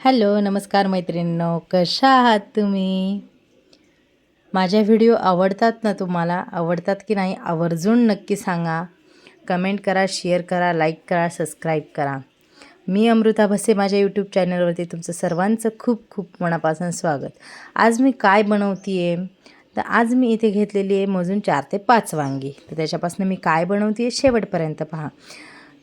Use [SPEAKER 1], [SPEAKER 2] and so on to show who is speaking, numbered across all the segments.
[SPEAKER 1] Hello नमस्कार मैत्रिणींनो कशा आहात तुम्ही? माझ्या व्हिडिओ आवडतात ना तुम्हाला? आवडतात की नाही आवर्जून नक्की सांगा. कमेंट करा शेअर करा लाईक करा सबस्क्राईब करा. मी अमृता भसे माझ्या यूट्यूब चॅनलवरती तुमचं सर्वांचं खूप खूप मनापासून स्वागत. आज मी काय बनवते आहे तर आज मी इथे घेतलेली आहे मोजून चार ते पाच वांगी. तर त्याच्यापासून मी काय बनवते आहे शेवटपर्यंत पहा.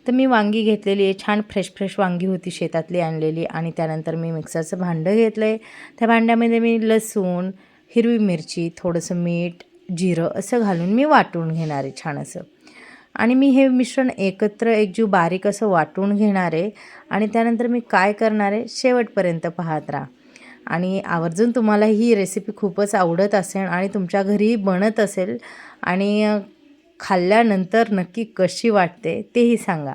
[SPEAKER 1] तर मी वांगी घेतलेली आहे. छान फ्रेश फ्रेश वांगी होती शेतातली आणलेली. आणि त्यानंतर मी मिक्सरचं भांडं घेतलं आहे त्या भांड्यामध्ये मी लसूण हिरवी मिरची थोडंसं मीठ जिरं असं घालून मी वाटून घेणार आहे छान असं. आणि मी हे मिश्रण एकत्र एकजीव बारीक असं वाटून घेणार आहे. आणि त्यानंतर मी काय करणार आहे? शेवटपर्यंत पाहत राहा. आणि आवर्जून तुम्हाला ही रेसिपी खूपच आवडत असेल आणि तुमच्या घरी बनत असेल. आणि खाल्ल्यानंतर नक्की कशी वाटते तेही सांगा.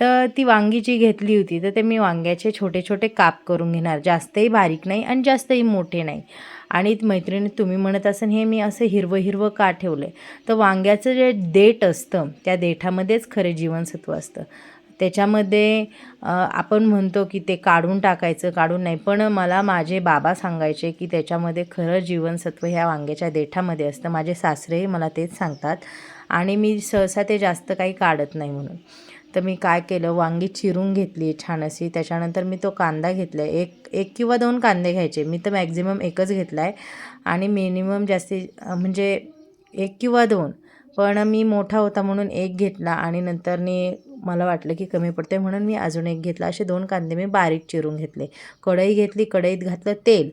[SPEAKER 1] तर ती वांगी जी घेतली होती तर ते मी वांग्याचे छोटे छोटे काप करून घेणार. जास्तही बारीक नाही आणि जास्तही मोठे नाही. आणि मैत्रिणी तुम्ही म्हणत असाल हे मी असं हिरवं हिरवं का ठेवलं आहे तर वांग्याचं जे देठ असतं त्या देठामध्येच खरे जीवनसत्व असतं. त्याच्यामध्ये आपण म्हणतो की ते काढून टाकायचं काढून नाही. पण मला माझे बाबा सांगायचे की त्याच्यामध्ये खरं जीवनसत्व ह्या वांग्याच्या देठामध्ये असतं. माझे सासरेही मला तेच सांगतात. आणि मी सहसा ते जास्त काही काढत नाही म्हणून. तर मी काय केलं? वांगी चिरून घेतली छान अशी त्याच्यानंतर मी तो कांदा घेतला आहे एक एक किंवा दोन कांदे घ्यायचे. मी तर मॅक्झिमम एकच घेतला आहे आणि मिनिमम जास्ती म्हणजे एक किंवा दोन. पण मी मोठा होता म्हणून एक घेतला. आणि नंतरनी मला वाटलं की कमी पडते म्हणून मी अजून एक घेतला. असे दोन कांदे मी बारीक चिरून घेतले. कढई घेतली कढईत घातलं तेल.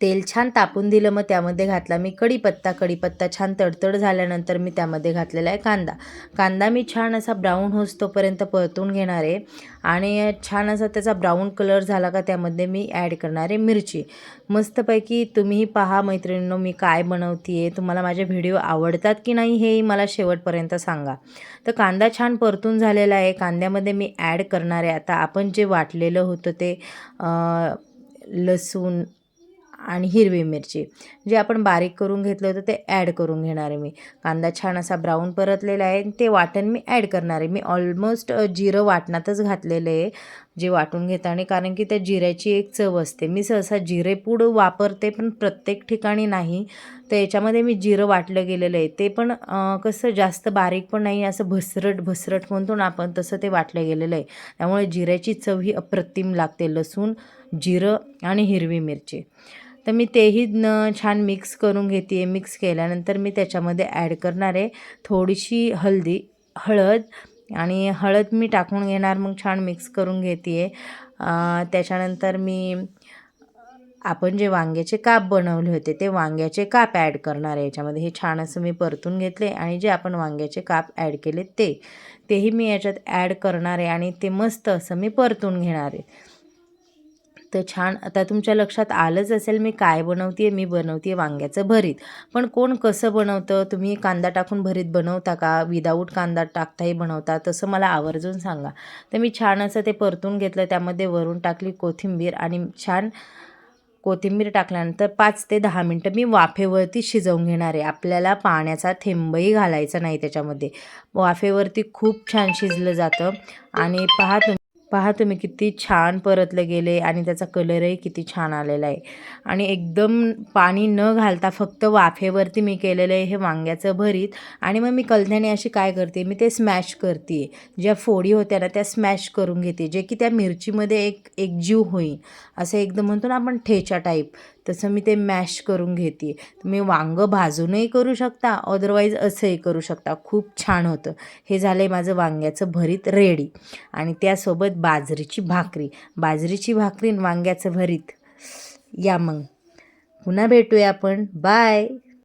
[SPEAKER 1] तेल छान तापून दिलं मग त्यामध्ये घातला मी कढीपत्ता. कढीपत्ता छान तडतड झाल्यानंतर मी त्यामध्ये घातलेला आहे कांदा. कांदा मी छान असा ब्राऊन होस्तोपर्यंत परतून घेणार आहे. आणि छान असा त्याचा ब्राऊन कलर झाला का त्यामध्ये मी ॲड करणार आहे मिरची. मस्तपैकी तुम्हीही पहा मैत्रिणींनो मी काय बनवते आहे तुम्हाला माझे व्हिडिओ आवडतात की नाही हेही मला शेवटपर्यंत सांगा. तर कांदा छान परतून झालेला आहे. कांद्यामध्ये मी ॲड करणार आहे. आता आपण जे वाटलेलं होतं ते लसूण आणि हिरवी मिरची. जे आपण बारीक करून घेतलं होतं ते ॲड करून घेणार आहे मी. कांदा छान असा ब्राऊन परतलेला आहे. ते वाटण मी ॲड करणार आहे. मी ऑलमोस्ट जिरं वाटणातच घातलेलं आहे. जे वाटून घेताना कारण की त्या जिऱ्याची एक चव असते. मी सहसा जिरेपूड वापरते पण प्रत्येक ठिकाणी नाही. तर याच्यामध्ये मी जिरं वाटलं गेलेलं आहे. ते पण कसं जास्त बारीक पण नाही असं भसरट भसरट म्हणतो ना आपण तसं ते वाटलं गेलेलं आहे. त्यामुळे जिऱ्याची चव ही अप्रतिम लागते. लसूण जिरं आणि हिरवी मिरची. तर मी तेही न छान मिक्स करून घेते आहे मिक्स केल्यानंतर मी त्याच्यामध्ये ॲड करणार आहे थोडीशी हळदी हळद आणि हळद मी टाकून घेणार मग छान मिक्स करून घेते आहे त्याच्यानंतर मी आपण जे वांग्याचे काप बनवले होते ते वांग्याचे काप ॲड करणार आहे. याच्यामध्ये हे छान असं मी परतून घेतले आणि जे आपण वांग्याचे काप ॲड केले ते तेही मी याच्यात ॲड करणार आहे आणि ते मस्त असं मी परतून घेणार आहे. तर छान. आता तुमच्या लक्षात आलंच असेल मी काय बनवते आहे मी बनवते आहे वांग्याचं भरीत. पण कोण कसं बनवतं? तुम्ही कांदा टाकून भरीत बनवता का? विदाऊट कांदा टाकताही बनवता? तसं मला आवर्जून सांगा. तर मी छान असं ते परतून घेतलं त्यामध्ये वरून टाकली कोथिंबीर आणि छान कोथिंबीर टाकल्यानंतर पाच ते दहा मिनटं मी वाफेवरती शिजवून घेणार आहे. आपल्याला पाण्याचा थेंबही घालायचा नाही त्याच्यामध्ये. वाफेवरती खूप छान शिजलं जातं. आणि पहा तुम्ही पहा तुम्ही किती छान परतले गेले आणि त्याचा कलरही किती छान आलेला आहे. आणि एकदम पाणी न घालता फक्त वाफेवरती मी केलेलं आहे हे वांग्याचं भरीत. आणि मग मी कलथ्याने अशी काय करते मी ते स्मॅश करते. ज्या फोडी होत्या ना त्या स्मॅश करून घेते जे की त्या मिरचीमध्ये एक एकजीव होईल असं एकदम म्हणतो ना आपण ठेचा टाईप. तसं मी ते मॅश करून घेते. तुम्ही वांगं भाजूनही करू शकता अदरवाईज असंही करू शकता. खूप छान होतं. हे झालं आहे माझं वांग्याचं भरीत रेडी. आणि त्यासोबत बाजरीची भाकरी. बाजरीची भाकरी वांग्याचं भरीत. या मग. पुन्हा भेटूया आपण. बाय!